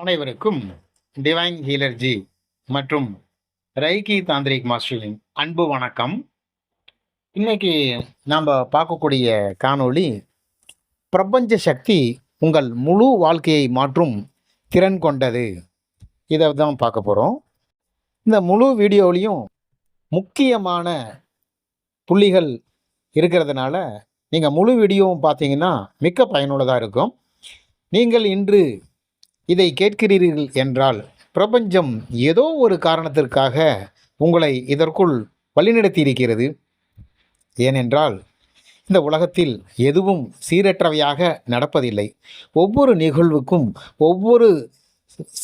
அனைவருக்கும் டிவைன் ஹீலர்ஜி மற்றும் ரைகி தாந்திரிக் மாஸ்டரின் அன்பு வணக்கம். இன்னைக்கு நாம் பார்க்கக்கூடிய காணொளி பிரபஞ்ச சக்தி உங்கள் முழு வாழ்க்கையை மாற்றும் திறன் கொண்டது. இதை தான் பார்க்க போகிறோம் இந்த முழு வீடியோலையும் முக்கியமான புள்ளிகள் இருக்கிறதுனால நீங்கள் முழு வீடியோவும் பார்த்தீங்கன்னா மிக்க பயனுள்ளதாக இருக்கும். நீங்கள் இன்று இதை கேட்கிறீர்கள் என்றால் பிரபஞ்சம் ஏதோ ஒரு காரணத்திற்காக உங்களை இதற்குள் வழிநடத்தி இருக்கிறது ஏனென்றால் இந்த உலகத்தில் எதுவும் சீரற்றவையாக நடப்பதில்லை. ஒவ்வொரு நிகழ்வுக்கும் ஒவ்வொரு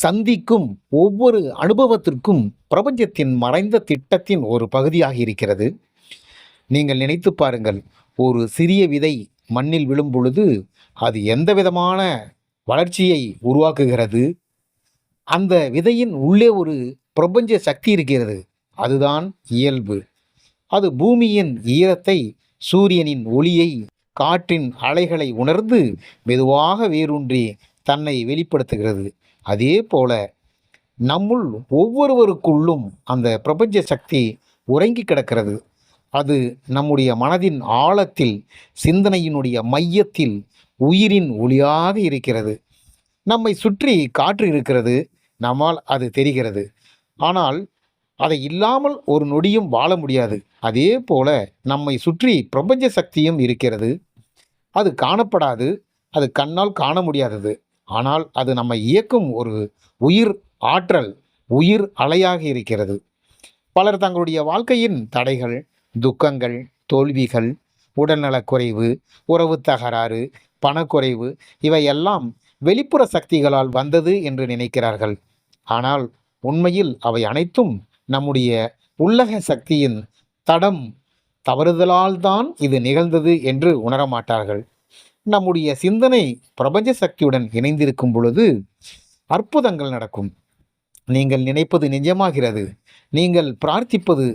சந்திக்கும் ஒவ்வொரு அனுபவத்திற்கும் பிரபஞ்சத்தின் மறைந்த திட்டத்தின் ஒரு பகுதியாக இருக்கிறது. நீங்கள் நினைத்து பாருங்கள் ஒரு சிறிய விதை மண்ணில் விழும் பொழுது அது எந்த விதமான வளர்ச்சியை உருவாக்குகிறது. அந்த விதையின் உள்ளே ஒரு பிரபஞ்ச சக்தி இருக்கிறது. அதுதான் இயல்பு. அது பூமியின் ஈரத்தை சூரியனின் ஒளியை காற்றின் அலைகளை உணர்ந்து மெதுவாக வேரூன்றி தன்னை வெளிப்படுத்துகிறது. அதே போல நம்முள் ஒவ்வொருவருக்குள்ளும் அந்த பிரபஞ்ச சக்தி உறங்கி கிடக்கிறது. அது நம்முடைய மனதின் ஆழத்தில் சிந்தனையினுடைய மையத்தில் உயிரின் ஒளியாக இருக்கிறது. நம்மை சுற்றி காற்று இருக்கிறது நம்மால் அது தெரிகிறது. ஆனால் அதை இல்லாமல் ஒரு நொடியும் வாழ முடியாது. அதே போல நம்மை சுற்றி பிரபஞ்ச சக்தியும் இருக்கிறது. அது காணப்படாது அது கண்ணால் காண முடியாதது. ஆனால் அது நம்மை இயக்கும் ஒரு உயிர் ஆற்றல் உயிர் அலையாக இருக்கிறது. பலர் தங்களுடைய வாழ்க்கையின் தடைகள் துக்கங்கள் தோல்விகள் உடல்நலக்குறைவு உறவு தகராறு பணக்குறைவு இவையெல்லாம் வெளிப்புற சக்திகளால் வந்தது என்று நினைக்கிறார்கள். ஆனால் உண்மையில் அவை அனைத்தும் நம்முடைய உள்ளக சக்தியின் தடம் தவறுதலால் தான் இது நிகழ்ந்தது என்று உணரமாட்டார்கள். நம்முடைய சிந்தனை பிரபஞ்ச சக்தியுடன் இணைந்திருக்கும் பொழுது அற்புதங்கள் நடக்கும். நீங்கள் நினைப்பது நிஜமாகிறது. நீங்கள் பிரார்த்திப்பது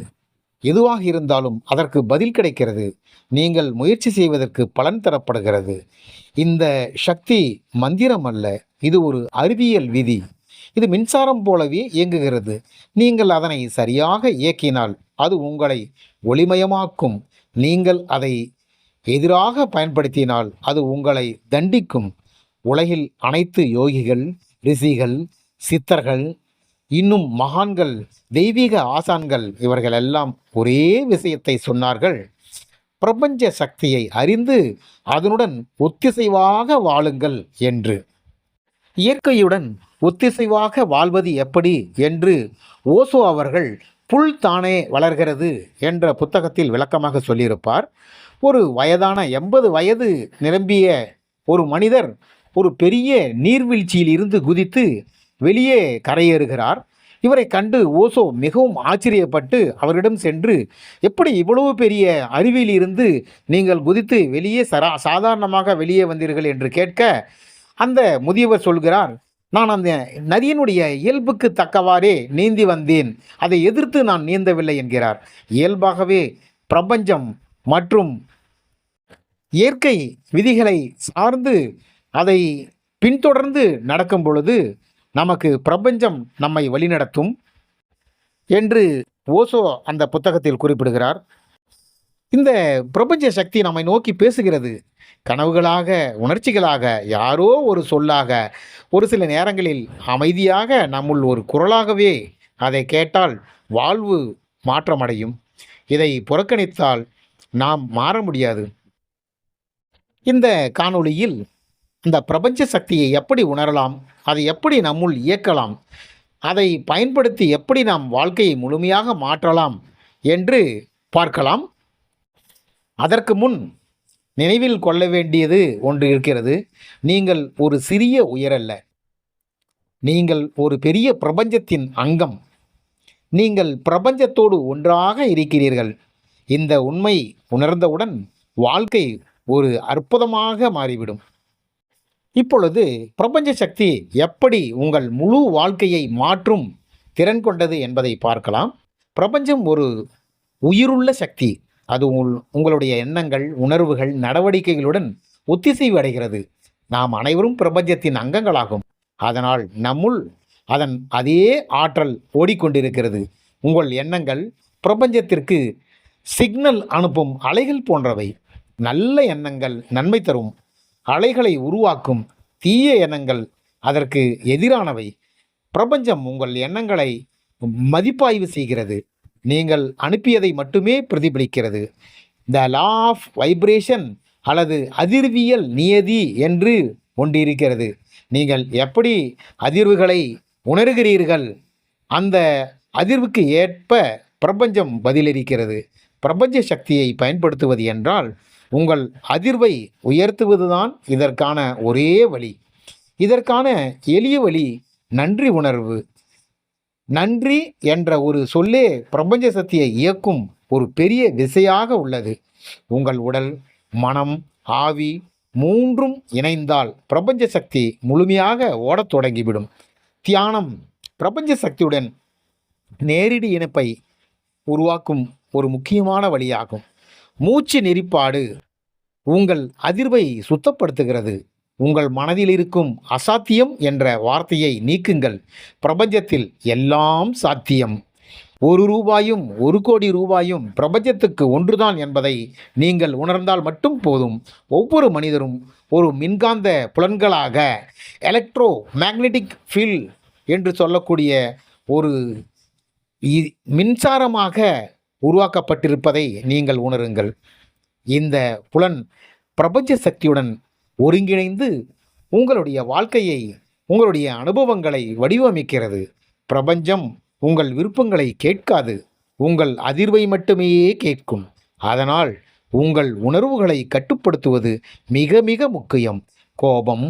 எதுவாக இருந்தாலும் அதற்கு பதில் கிடைக்கிறது. நீங்கள் முயற்சி செய்வதற்கு பலன் தரப்படுகிறது. இந்த சக்தி மந்திரம் அல்ல இது ஒரு அறிவியல் விதி. இது மின்சாரம் போலவே இயங்குகிறது. நீங்கள் அதனை சரியாக இயக்கினால் அது உங்களை ஒளிமயமாக்கும். நீங்கள் அதை எதிராக பயன்படுத்தினால் அது உங்களை தண்டிக்கும். உலகில் அனைத்து யோகிகள் ரிஷிகள் சித்தர்கள் இன்னும் மகான்கள் தெய்வீக ஆசான்கள் இவர்கள் எல்லாம் ஒரே விஷயத்தை சொன்னார்கள். பிரபஞ்ச சக்தியை அறிந்து அதனுடன் ஒத்திசைவாக வாழுங்கள் என்று. இயற்கையுடன் ஒத்திசைவாக வாழ்வது எப்படி என்று ஓசோ அவர்கள் புல் தானே வளர்கிறது என்ற புத்தகத்தில் விளக்கமாக சொல்லியிருப்பார். ஒரு வயதான எண்பது வயது நிரம்பிய ஒரு மனிதர் ஒரு பெரிய நீர்வீழ்ச்சியில் இருந்து குதித்து வெளியே கரையேறுகிறார். இவரை கண்டு ஓசோ மிகவும் ஆச்சரியப்பட்டு அவரிடம் சென்று எப்படி இவ்வளவு பெரிய அருவியில் இருந்து நீங்கள் குதித்து வெளியே சரா சாதாரணமாக வெளியே வந்தீர்கள்? என்று கேட்க அந்த முதியவர் சொல்கிறார் நான் அந்த நதியினுடைய இயல்புக்கு தக்கவாறே நீந்தி வந்தேன். அதை எதிர்த்து நான் நீந்தவில்லை என்கிறார். இயல்பாகவே பிரபஞ்சம் மற்றும் இயற்கை விதிகளை சார்ந்து அதை பின்தொடர்ந்து நடக்கும் பொழுது நமக்கு பிரபஞ்சம் நம்மை வழிநடத்தும் என்று ஓசோ அந்த புத்தகத்தில் குறிப்பிடுகிறார். இந்த பிரபஞ்ச சக்தி நம்மை நோக்கி பேசுகிறது. கனவுகளாக உணர்ச்சிகளாக யாரோ ஒரு சொல்லாக ஒரு சில நேரங்களில் அமைதியாக நம்முள் ஒரு குரலாகவே அதை கேட்டால் வாழ்வு மாற்றமடையும். இதை புறக்கணித்தால் நாம் மாற முடியாது. இந்த காணொளியில் இந்த பிரபஞ்ச சக்தியை எப்படி உணரலாம்? அதை எப்படி நம்முள் இயக்கலாம்? அதை பயன்படுத்தி எப்படி நாம் வாழ்க்கையை முழுமையாக மாற்றலாம் என்று பார்க்கலாம். அதற்கு முன் நினைவில் கொள்ள வேண்டியது ஒன்று இருக்கிறது. நீங்கள் ஒரு சிறிய உயரல்ல. நீங்கள் ஒரு பெரிய பிரபஞ்சத்தின் அங்கம். நீங்கள் பிரபஞ்சத்தோடு ஒன்றாக இருக்கிறீர்கள். இந்த உண்மை உணர்ந்தவுடன் வாழ்க்கை ஒரு அற்புதமாக மாறிவிடும். இப்பொழுது பிரபஞ்ச சக்தி எப்படி உங்கள் முழு வாழ்க்கையை மாற்றும் திறன் கொண்டது என்பதை பார்க்கலாம். பிரபஞ்சம் ஒரு உயிருள்ள சக்தி. அது உங்கள் உங்களுடைய எண்ணங்கள் உணர்வுகள் நடவடிக்கைகளுடன் ஒத்திசைவு அடைகிறது நாம் அனைவரும் பிரபஞ்சத்தின் அங்கங்களாகும். அதனால் நம்முள் அதன் அதே ஆற்றல் ஓடிக்கொண்டிருக்கிறது. உங்கள் எண்ணங்கள் பிரபஞ்சத்திற்கு சிக்னல் அனுப்பும் அலைகள் போன்றவை. நல்ல எண்ணங்கள் நன்மை தரும். அலைகளை உருவாக்கும் தீய எண்ணங்கள் அதற்கு எதிரானவை. பிரபஞ்சம் உங்கள் எண்ணங்களை மதிப்பாய்வு செய்கிறது. நீங்கள் அனுப்பியதை மட்டுமே பிரதிபலிக்கிறது. த லா ஆஃப் வைப்ரேஷன் அல்லது அதிர்வியல் நியதி என்று ஒன்று இருக்கிறது நீங்கள் எப்படி அதிர்வுகளை உணர்கிறீர்கள்? அந்த அதிர்வுக்கு ஏற்ப பிரபஞ்சம் பதிலளிக்கிறது. பிரபஞ்ச சக்தியை பயன்படுத்துவது என்றால் உங்கள் அதிர்வை உயர்த்துவதுதான் இதற்கான ஒரே வழி. இதற்கான எளிய வழி நன்றி உணர்வு. நன்றி என்ற ஒரு சொல்லே பிரபஞ்ச சக்தியை இயக்கும் ஒரு பெரிய விசையாக உள்ளது. உங்கள் உடல் மனம் ஆவி மூன்றும் இணைந்தால் பிரபஞ்ச சக்தி முழுமையாக ஓடத் தொடங்கிவிடும். தியானம் பிரபஞ்ச சக்தியுடன் நேரடி இணைப்பை உருவாக்கும் ஒரு முக்கியமான வழியாகும். மூச்சு நெறிப்பாடு. உங்கள் அதிர்வை சுத்தப்படுத்துகிறது. உங்கள் மனதில் இருக்கும் அசாத்தியம் என்ற வார்த்தையை நீக்குங்கள். பிரபஞ்சத்தில் எல்லாம் சாத்தியம். ஒரு ரூபாயும் ஒரு கோடி ரூபாயும் பிரபஞ்சத்துக்கு ஒன்றுதான் என்பதை நீங்கள் உணர்ந்தால் மட்டும் போதும். ஒவ்வொரு மனிதரும் ஒரு மின்காந்த புலன்களாக எலக்ட்ரோ மேக்னெட்டிக் ஃபீல் என்று சொல்லக்கூடிய ஒரு இ- மின்சாரமாக உருவாக்கப்பட்டிருப்பதை நீங்கள் உணருங்கள். இந்த புலன் பிரபஞ்ச சக்தியுடன் ஒருங்கிணைந்து உங்களுடைய வாழ்க்கையை உங்களுடைய அனுபவங்களை வடிவமைக்கிறது. பிரபஞ்சம் உங்கள் விருப்பங்களை கேட்காது. உங்கள் அதிர்வை மட்டுமே கேட்கும். அதனால் உங்கள் உணர்வுகளை கட்டுப்படுத்துவது மிக மிக முக்கியம். கோபம்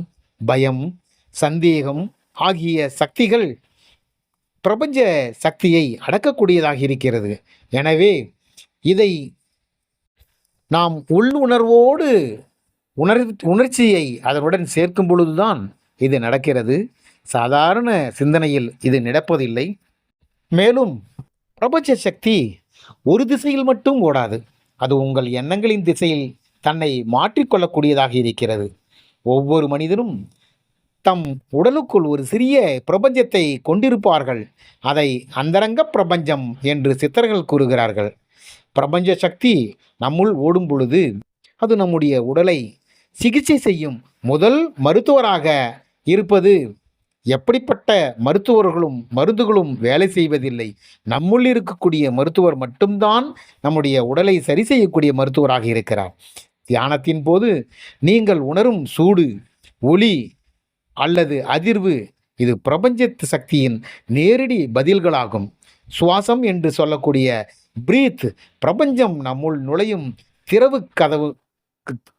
பயம் சந்தேகம் ஆகிய சக்திகள் பிரபஞ்ச சக்தியை அடக்கக்கூடியதாக இருக்கிறது. எனவே இதை நாம் உள்ளுணர்வோடு உணர் உணர்ச்சியை அதனுடன் சேர்க்கும் பொழுதுதான் இது நடக்கிறது. சாதாரண சிந்தனையில் இது நடப்பதில்லை. மேலும் பிரபஞ்ச சக்தி ஒரு திசையில் மட்டும் ஓடாது. அது உங்கள் எண்ணங்களின் திசையில் தன்னை மாற்றிக்கொள்ளக்கூடியதாக இருக்கிறது. ஒவ்வொரு மனிதனும் தம் உடலுக்குள் ஒரு சிறிய பிரபஞ்சத்தை கொண்டிருப்பார்கள். அதை அந்தரங்க பிரபஞ்சம் என்று சித்தர்கள் கூறுகிறார்கள். பிரபஞ்ச சக்தி நம்முள் ஓடும் பொழுது அது நம்முடைய உடலை சிகிச்சை செய்யும் முதல் மருத்துவராக இருப்பது. எப்படிப்பட்ட மருத்துவர்களும் மருந்துகளும் வேலை செய்வதில்லை. நம்முள் இருக்கக்கூடிய மருத்துவர் மட்டும்தான் நம்முடைய உடலை சரி செய்யக்கூடிய மருத்துவராக இருக்கிறார். தியானத்தின் போது நீங்கள் உணரும் சூடு ஒளி அல்லது அதிர்வு. இது பிரபஞ்சத்து சக்தியின் நேரடி பதில்களாகும். சுவாசம் என்று சொல்லக்கூடிய பிரீத் பிரபஞ்சம் நம்முள் நுழையும் திறவு கதவு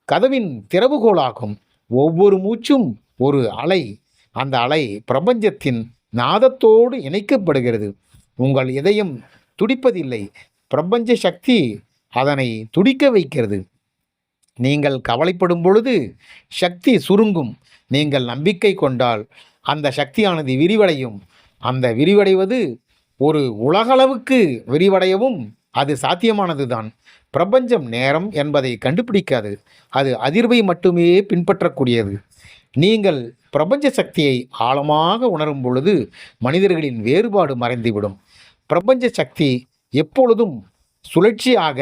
கதவின் திறவுகோலாகும் ஒவ்வொரு மூச்சும் ஒரு அலை. அந்த அலை பிரபஞ்சத்தின் நாதத்தோடு இணைக்கப்படுகிறது. உங்கள் இதயம் துடிப்பதில்லை. பிரபஞ்ச சக்தி அதனை துடிக்க வைக்கிறது. நீங்கள் கவலைப்படும் பொழுது சக்தி சுருங்கும். நீங்கள் நம்பிக்கை கொண்டால் அந்த சக்தியானது விரிவடையும். அந்த விரிவடைவது ஒரு உலகளவுக்கு விரிவடையவும் அது சாத்தியமானதுதான். பிரபஞ்சம் நேரம் என்பதை கண்டுபிடிக்காது. அது அதிர்வை மட்டுமே பின்பற்றக்கூடியது. நீங்கள் பிரபஞ்ச சக்தியை ஆழமாக உணரும் பொழுது மனிதர்களின் வேறுபாடு மறைந்துவிடும். பிரபஞ்ச சக்தி எப்பொழுதும் சுழற்சியாக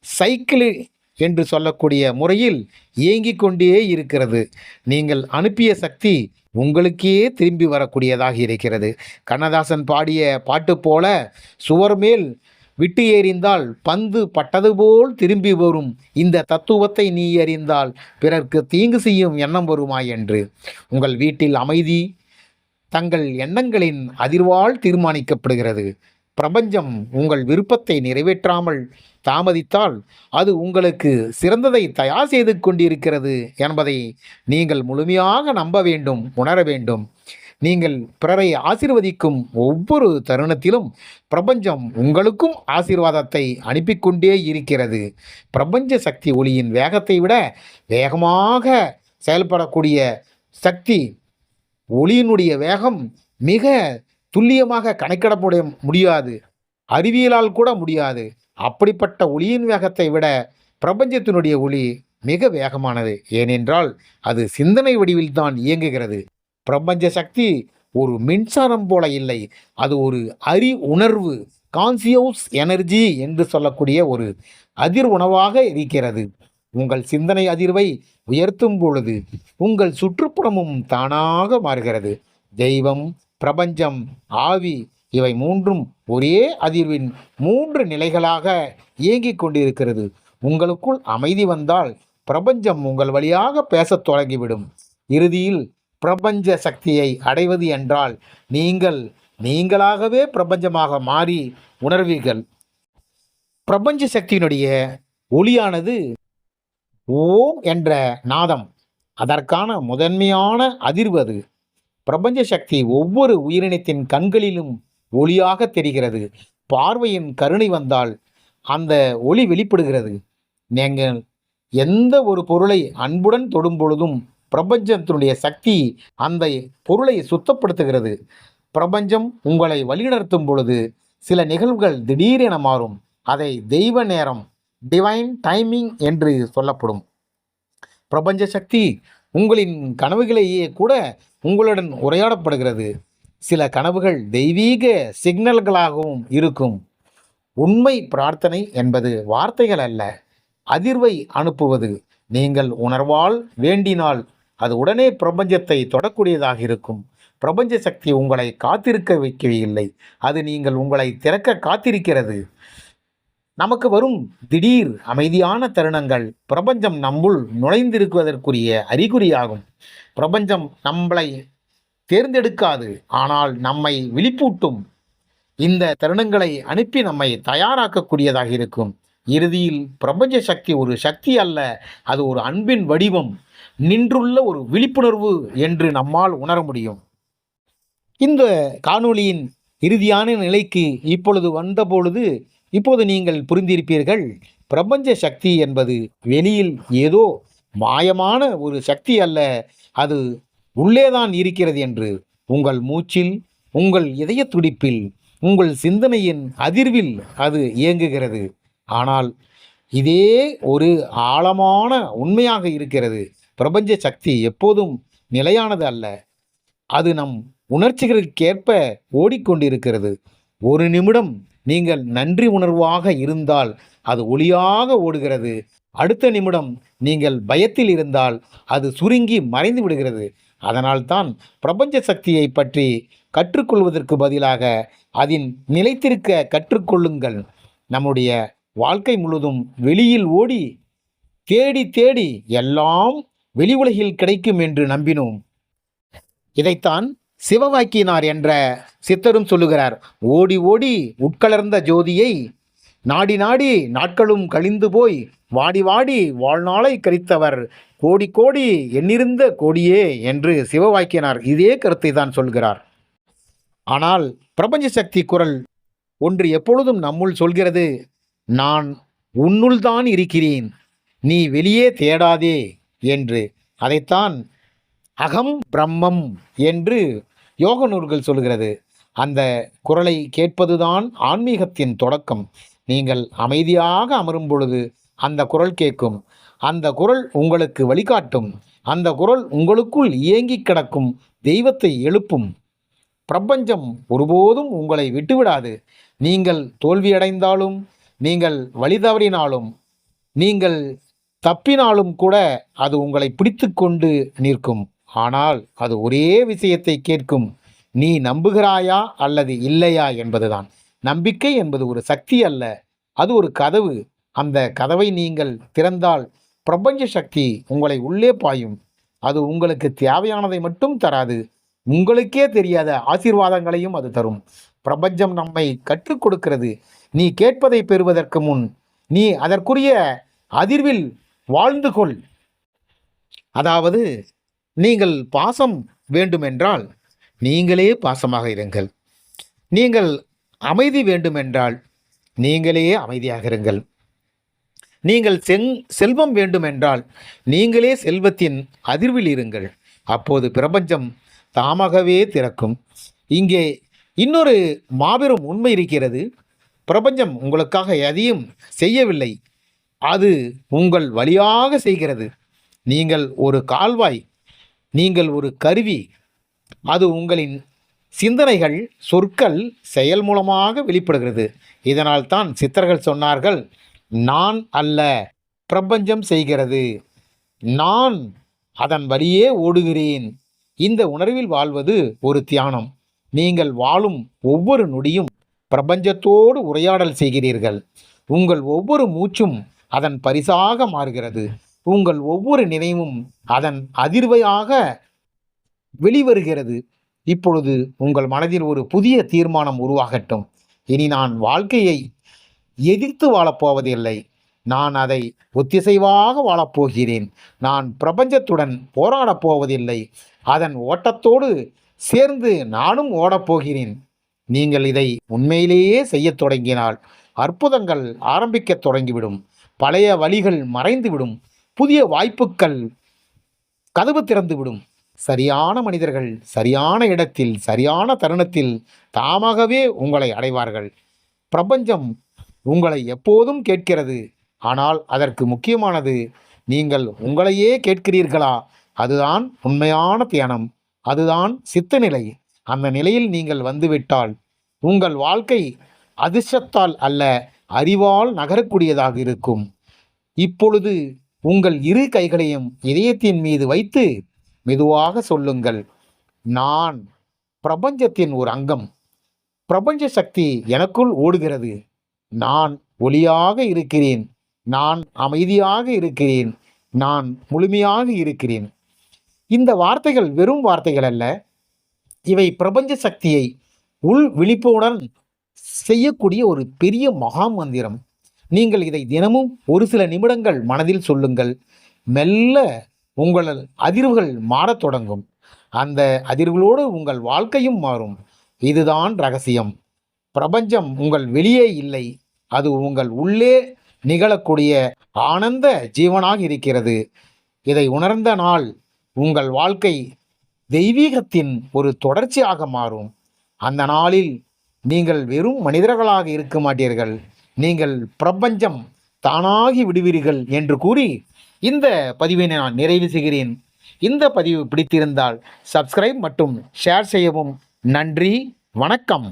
சைக்கிள் என்று சொல்லக்கூடிய முறையில் இயங்கிக் கொண்டே இருக்கிறது. நீங்கள் அனுப்பிய சக்தி உங்களுக்கே திரும்பி வரக்கூடியதாக இருக்கிறது. கண்ணதாசன் பாடிய பாட்டு போல சுவர் மேல் விட்டு எறிந்தால் பந்து பட்டது போல் திரும்பி வரும். இந்த தத்துவத்தை நீ அறிந்தால் பிறர்க்கு தீங்கு செய்யும் எண்ணம் வருமா என்று. உங்கள் வீட்டில் அமைதி தங்கள் எண்ணங்களின் அதிர்வால் தீர்மானிக்கப்படுகிறது. பிரபஞ்சம் உங்கள் விருப்பத்தை நிறைவேற்றாமல் தாமதித்தால் அது உங்களுக்கு சிறந்ததை தயார் செய்து கொண்டிருக்கிறது என்பதை நீங்கள் முழுமையாக நம்ப வேண்டும் உணர வேண்டும். நீங்கள் பிறரை ஆசிர்வதிக்கும் ஒவ்வொரு தருணத்திலும் பிரபஞ்சம் உங்களுக்கும் ஆசீர்வாதத்தை அனுப்பி கொண்டே இருக்கிறது. பிரபஞ்ச சக்தி ஒளியின் வேகத்தை விட வேகமாக செயல்படக்கூடிய சக்தி ஒளியினுடைய வேகம் மிக துல்லியமாக கணக்கிட முடியாது. அறிவியலால் கூட முடியாது. அப்படிப்பட்ட ஒளியின் வேகத்தை விட பிரபஞ்சத்தினுடைய ஒளி மிக வேகமானது. ஏனென்றால் அது சிந்தனை வடிவில் தான் இயங்குகிறது. பிரபஞ்ச சக்தி ஒரு மின்சாரம் போல இல்லை. அது ஒரு அறி உணர்வு கான்சியஸ் எனர்ஜி என்று சொல்லக்கூடிய ஒரு அதிர் உணவாக இருக்கிறது. உங்கள் சிந்தனை அதிர்வை உயர்த்தும் பொழுது உங்கள் சுற்றுப்புறமும் தானாக மாறுகிறது. தெய்வம் பிரபஞ்சம் ஆவி இவை மூன்றும் ஒரே அதிர்வின் மூன்று நிலைகளாக இயங்கிக் கொண்டிருக்கிறது. உங்களுக்குள் அமைதி வந்தால் பிரபஞ்சம் உங்கள் வழியாக பேசத் தொடங்கிவிடும். இறுதியில் பிரபஞ்ச சக்தியை அடைவது என்றால் நீங்கள் நீங்களாகவே பிரபஞ்சமாக மாறி உணர்வீர்கள். பிரபஞ்ச சக்தியினுடைய ஒளியானது ஓம் என்ற நாதம். அதற்கான முதன்மையான அதிர்வு அது. பிரபஞ்ச சக்தி ஒவ்வொரு உயிரினத்தின் கண்களிலும் ஒளியாக தெரிகிறது. பார்வையின் கருணை வந்தால் அந்த ஒளி வெளிப்படுகிறது. நீங்கள் எந்த ஒரு பொருளை அன்புடன் தொடும் பொழுதும் பிரபஞ்சத்தினுடைய சக்தி அந்த பொருளை சுத்தப்படுத்துகிறது. பிரபஞ்சம் உங்களை வழிநடத்தும் பொழுது சில நிகழ்வுகள் திடீரென மாறும். அதை தெய்வ நேரம் டிவைன் டைமிங் என்று சொல்லப்படும். பிரபஞ்ச சக்தி உங்களின் கனவுகளையே கூட உங்களுடன் உரையாடப்படுகிறது. சில கனவுகள் தெய்வீக சிக்னல்களாகவும் இருக்கும். உண்மை பிரார்த்தனை என்பது வார்த்தைகள் அல்ல. அதிர்வை அனுப்புவது. நீங்கள் உணர்வால் வேண்டினால் அது உடனே பிரபஞ்சத்தை தொடக்கூடியதாக இருக்கும். பிரபஞ்ச சக்தி உங்களை காத்திருக்க வைக்கவில்லை. அது நீங்கள் உங்களை திறக்க காத்திருக்கிறது. நமக்கு வரும் திடீர் அமைதியான தருணங்கள் பிரபஞ்சம் நம்முள் நுழைந்திருக்குவதற்குரிய அறிகுறியாகும். பிரபஞ்சம் நம்மளை தேர்ந்தெடுக்காது ஆனால் நம்மை விழிப்பூட்டும். இந்த தருணங்களை அனுப்பி நம்மை தயாராக்கக்கூடியதாக இருக்கும். இறுதியில் பிரபஞ்ச சக்தி ஒரு சக்தி அல்ல அது ஒரு அன்பின் வடிவம். நின்றுள்ள ஒரு விழிப்புணர்வு என்று நம்மால் உணர முடியும். இந்த காணொளியின் இறுதியான நிலைக்கு இப்பொழுது வந்தபொழுது இப்போது நீங்கள் புரிந்திருப்பீர்கள் பிரபஞ்ச சக்தி என்பது வெளியில் ஏதோ மாயமான ஒரு சக்தி அல்ல அது உள்ளேதான் இருக்கிறது என்று உங்கள் மூச்சில் உங்கள் இதய துடிப்பில் உங்கள் சிந்தனையின் அதிர்வில் அது இயங்குகிறது. ஆனால் இதே ஒரு ஆழமான உண்மையாக இருக்கிறது. பிரபஞ்ச சக்தி எப்போதும் நிலையானது அல்ல. அது நம் உணர்ச்சிகளுக்கேற்ப ஓடிக்கொண்டிருக்கிறது. ஒரு நிமிடம் நீங்கள் நன்றி உணர்வாக இருந்தால் அது ஒளியாக ஓடுகிறது. அடுத்த நிமிடம் நீங்கள் பயத்தில் இருந்தால் அது சுருங்கி மறைந்து விடுகிறது. அதனால்தான் பிரபஞ்ச சக்தியை பற்றி கற்றுக்கொள்வதற்கு பதிலாக அதன் நிலைத்திருக்க கற்றுக்கொள்ளுங்கள். நம்முடைய வாழ்க்கை முழுதும் வெளியில் ஓடி தேடி தேடி எல்லாம் வெளி உலகில் கிடைக்கும் என்று நம்பினோம். இதைத்தான் சிவவாக்கினார் என்ற சித்தரும் சொல்லுகிறார். ஓடி ஓடி உட்கலர்ந்த ஜோதியை நாடி நாடி நாட்களும் கழிந்து போய் வாடி வாடி வாழ்நாளை கழித்தவர் கோடி கோடி எண்ணிருந்த கோடியே என்று சிவவாக்கியனார் இதே கருத்தை தான் சொல்கிறார். ஆனால் பிரபஞ்ச சக்தி குரல் ஒன்று எப்பொழுதும் நம்முள் சொல்கிறது நான் உன்னுள் தான் இருக்கிறேன் நீ வெளியே தேடாதே என்று. அதைத்தான் அகம் பிரம்மம் என்று யோக நூல்கள் சொல்கிறது அந்த குரலை கேட்பதுதான் ஆன்மீகத்தின் தொடக்கம். நீங்கள் அமைதியாக அமரும் பொழுது அந்த குரல் கேட்கும். அந்த குரல் உங்களுக்கு வழிகாட்டும். அந்த குரல் உங்களுக்குள் இயங்கி கிடக்கும். தெய்வத்தை எழுப்பும். பிரபஞ்சம் ஒருபோதும் உங்களை விட்டுவிடாது. நீங்கள் தோல்வியடைந்தாலும் நீங்கள் வழி தவறினாலும் நீங்கள் தப்பினாலும் கூட அது உங்களை பிடித்து கொண்டு நிற்கும். ஆனால் அது ஒரே விஷயத்தை கேட்கும். நீ நம்புகிறாயா அல்லது இல்லையா என்பதுதான். நம்பிக்கை என்பது ஒரு சக்தி அல்ல. அது ஒரு கதவு. அந்த கதவை நீங்கள் திறந்தால் பிரபஞ்ச சக்தி உங்களை உள்ளே பாயும். அது உங்களுக்கு தேவையானதை மட்டும் தராது. உங்களுக்கே தெரியாத ஆசீர்வாதங்களையும் அது தரும். பிரபஞ்சம் நம்மை கற்றுக் கொடுக்கிறது. நீ கேட்பதை பெறுவதற்கு முன் நீ அதற்குரிய அதிர்வில் வாழ்ந்து கொள். அதாவது நீங்கள் பாசம் வேண்டுமென்றால் நீங்களே பாசமாக இருங்கள். நீங்கள் அமைதி வேண்டுமென்றால் நீங்களே அமைதியாக இருங்கள். நீங்கள் செங் செல்வம் வேண்டுமென்றால் நீங்களே செல்வத்தின் அதிர்வில் இருங்கள். அப்போது பிரபஞ்சம் தாமாகவே திறக்கும். இங்கே இன்னொரு மாபெரும் உண்மை இருக்கிறது. பிரபஞ்சம் உங்களுக்காக எதையும் செய்யவில்லை. அது உங்கள் வழியாக செய்கிறது. நீங்கள் ஒரு கால்வாய் நீங்கள் ஒரு கருவி. அது உங்களின் சிந்தனைகள் சொற்கள் செயல் மூலமாக வெளிப்படுகிறது. இதனால் தான் சித்தர்கள் சொன்னார்கள் நான் அல்ல பிரபஞ்சம் செய்கிறது. நான் அதன் வழியே ஓடுகிறேன். இந்த உணர்வில் வாழ்வது ஒரு தியானம். நீங்கள் வாழும் ஒவ்வொரு நொடியும் பிரபஞ்சத்தோடு உரையாடல் செய்கிறீர்கள். உங்கள் ஒவ்வொரு மூச்சும் அதன் பரிசாக மாறுகிறது. உங்கள் ஒவ்வொரு நினைவும் அதன் அதிர்வையாக வெளிவருகிறது. இப்பொழுது உங்கள் மனதில் ஒரு புதிய தீர்மானம் உருவாகட்டும். இனி நான் வாழ்க்கையை எதிர்த்து வாழப்போவதில்லை நான் அதை ஒத்திசைவாக வாழப்போகிறேன் நான் பிரபஞ்சத்துடன் போராடப் போவதில்லை. அதன் ஓட்டத்தோடு சேர்ந்து நானும் ஓடப்போகிறேன் நீங்கள் இதை உண்மையிலேயே செய்யத் தொடங்கினால் அற்புதங்கள் ஆரம்பிக்கத் தொடங்கிவிடும். பழைய வழிகள் மறைந்துவிடும். புதிய வாய்ப்புகள் கதவு திறந்துவிடும் சரியான மனிதர்கள் சரியான இடத்தில் சரியான தருணத்தில் தாமாகவே உங்களை அடைவார்கள். பிரபஞ்சம் உங்களை எப்போதும் கேட்கிறது. ஆனால் அதற்கு முக்கியமானது நீங்கள் உங்களையே கேட்கிறீர்களா? அதுதான் உண்மையான தியானம். அதுதான் சித்த நிலை அந்த நிலையில் நீங்கள் வந்துவிட்டால் உங்கள் வாழ்க்கை அதிர்ஷ்டத்தால் அல்ல அறிவால் நகரக்கூடியதாக இருக்கும். இப்பொழுது உங்கள் இரு கைகளையும் இதயத்தின் மீது வைத்து மெதுவாக சொல்லுங்கள். நான் பிரபஞ்சத்தின் ஒரு அங்கம். பிரபஞ்ச சக்தி எனக்குள் ஓடுகிறது. நான் ஒளியாக இருக்கிறேன். நான் அமைதியாக இருக்கிறேன். நான் முழுமையாக இருக்கிறேன். இந்த வார்த்தைகள் வெறும் வார்த்தைகள் அல்ல. இவை பிரபஞ்ச சக்தியை உள் விழிப்புடன் செய்யக்கூடிய ஒரு பெரிய மகா மந்திரம். நீங்கள் இதை தினமும் ஒரு சில நிமிடங்கள் மனதில் சொல்லுங்கள். மெல்ல உங்கள் அதிர்வுகள் மாறத் தொடங்கும். அந்த அதிர்வுகளோடு உங்கள் வாழ்க்கையும் மாறும். இதுதான் ரகசியம். பிரபஞ்சம் உங்கள் வெளியே இல்லை. அது உங்கள் உள்ளே நிகழக்கூடிய ஆனந்த ஜீவனாக இருக்கிறது. இதை உணர்ந்த நாள் உங்கள் வாழ்க்கை தெய்வீகத்தின் ஒரு தொடர்ச்சியாக மாறும். அந்த நாளில் நீங்கள் வெறும் மனிதர்களாக இருக்க மாட்டீர்கள். நீங்கள் பிரபஞ்சம் தானாகி விடுவீர்கள் என்று கூறி இந்த பதிவை நான் நிறைவு செய்கிறேன். இந்த பதிவு பிடித்திருந்தால் சப்ஸ்கிரைப் மற்றும் ஷேர் செய்யவும். நன்றி வணக்கம்.